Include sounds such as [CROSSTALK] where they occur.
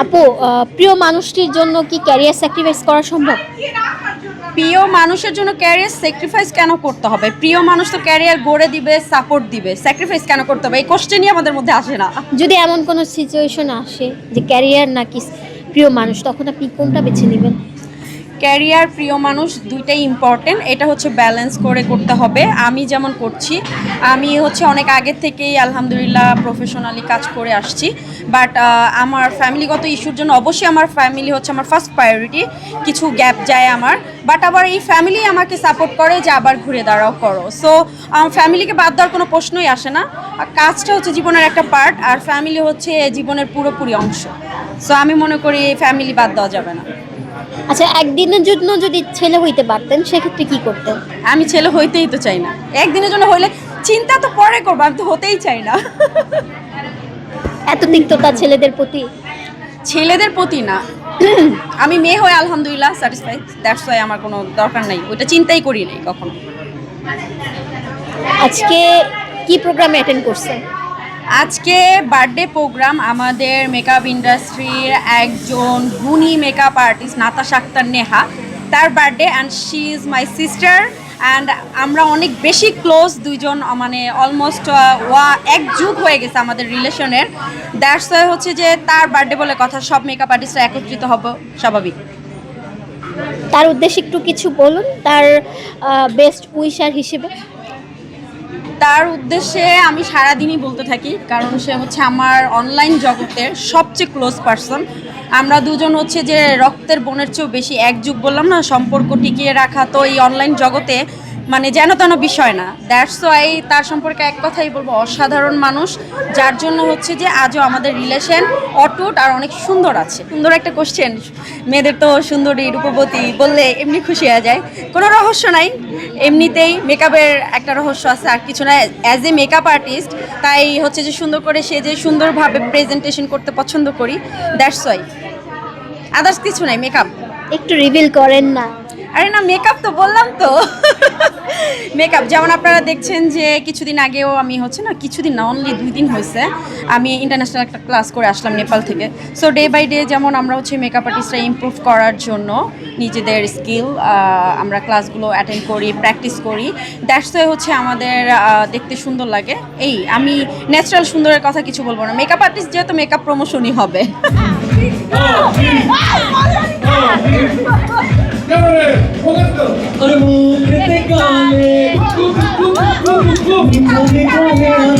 আপু প্রিয় মানুষটির জন্য কি ক্যারিয়ার স্যাক্রিফাইস করা সম্ভব? প্রিয় মানুষের জন্য ক্যারিয়ার স্যাক্রিফাইস কেন করতে হবে? প্রিয় মানুষ তো ক্যারিয়ার গড়ে দিবে সাপোর্ট দিবে। স্যাক্রিফাইস কেন করতে হবে? এই কোশ্চেনই আমাদের মধ্যে আসে না। যদি এমন কোনো সিচুয়েশন আসে যে ক্যারিয়ার না কি প্রিয় মানুষ তখন আপনি কোনটা বেছে নেবেন? ক্যারিয়ার, প্রিয় মানুষ দুইটাই ইম্পর্টেন্ট এটা হচ্ছে ব্যালেন্স করে করতে হবে। আমি যেমন করছি, আমি হচ্ছে অনেক আগের থেকেই আলহামদুলিল্লাহ প্রফেশনালি কাজ করে আসছি। বাট আমার ফ্যামিলিগত ইস্যুর জন্য অবশ্যই আমার ফ্যামিলি হচ্ছে আমার ফার্স্ট প্রায়োরিটি কিছু গ্যাপ যায় আমার। বাট আবার এই ফ্যামিলি আমাকে সাপোর্ট করে যে আবার ঘুরে দাঁড়াও করো। সো ফ্যামিলিকে বাদ দেওয়ার কোনো প্রশ্নই আসে না। কাজটা হচ্ছে জীবনের একটা পার্ট আর ফ্যামিলি হচ্ছে জীবনের পুরোপুরি অংশ। সো আমি মনে করি এই ফ্যামিলি বাদ দেওয়া যাবে না। আচ্ছা একদিনের জন্য যদি ছেলে হইতে পারতেন সেক্ষেত্রে কি করতেন? আমি ছেলে হইতেই তো চাই না। একদিনের জন্য হইলে চিন্তা তো পরে করব আমি তো হতেই চাই না। এত তিক্ততা ছেলেদের প্রতি? ছেলেদের প্রতি না। আমি মেয়ে হয়ে আলহামদুলিল্লাহ স্যাটিসফাই দ্যাটস ওয়াই আমার কোনো দরকার নাই। ওইটা চিন্তাই করি নাই কখনো। আজকে কি প্রোগ্রামে অ্যাটেন্ড করছেন? আজকে বার্থডে প্রোগ্রাম আমাদের মেকআপ ইন্ডাস্ট্রির একজন গুণী মেকআপ আর্টিস্ট নাতাশা আক্তার নেহা। তার birthday and she is my sister and আমরা অনেক বেশি ক্লোজ দুইজন মানে অলমোস্ট ওয়া এক যুগ হয়ে গেছে আমাদের রিলেশনের দ্যাটস ওয়াই হচ্ছে যে তার বার্থডে বলে কথা, সব মেকআপ আর্টিস্টরা একত্রিত হব, স্বাভাবিক। তার উদ্দেশ্যে একটু কিছু বলুন, তার বেস্ট উইশার হিসেবে। তার উদ্দেশ্যে আমি সারাদিনই বলতে থাকি, কারণ সে হচ্ছে আমার অনলাইন জগতের সবচেয়ে ক্লোজ পার্সন আমরা দুজন হচ্ছে যে রক্তের বোনের চেয়েও বেশি একযুগ বললাম না, সম্পর্ক টিকিয়ে রাখা তো এই অনলাইন জগতে মানে যেন তেন বিষয় না। দ্যাটস ওয়াই তার সম্পর্কে এক কথাই বলব অসাধারণ মানুষ যার জন্য হচ্ছে যে আজও আমাদের রিলেশন অটুট আর অনেক সুন্দর আছে। সুন্দর একটা কোশ্চেন মেয়েদের তো সুন্দরী রূপবতী বললে এমনি খুশি হয়ে যায়। কোনো রহস্য নাই। এমনিতেই মেকআপের একটা রহস্য আছে আর কিছু না অ্যাজ এ মেকআপ আর্টিস্ট তাই হচ্ছে যে সুন্দর করে সে যে সুন্দরভাবে প্রেজেন্টেশন করতে পছন্দ করি দ্যাটস ওয়াই আদার্স কিছু নাই মেকআপ একটু রিভিল করেন না। আরে না মেকআপ তো বললাম তো। মেকআপ যেমন আপনারা দেখছেন যে কিছুদিন আগেও আমি হচ্ছে না কিছুদিন না অনলি দুই দিন হয়েছে আমি ইন্টারন্যাশনাল একটা ক্লাস করে আসলাম নেপাল থেকে। সো ডে বাই ডে যেমন আমরা হচ্ছে মেকআপ আর্টিস্টরা ইমপ্রুভ করার জন্য নিজেদের স্কিল আমরা ক্লাসগুলো অ্যাটেন্ড করি প্র্যাকটিস করি। দ্যাটস হচ্ছে আমাদের দেখতে সুন্দর লাগে। এই আমি ন্যাচারাল সুন্দরের কথা কিছু বলব না। মেকআপ আর্টিস্ট যেহেতু মেকআপ প্রমোশনই হবে। [LAUGHS] আর মুখেতে গালে মনে গালে আমি যত খুশি গালাগালি করো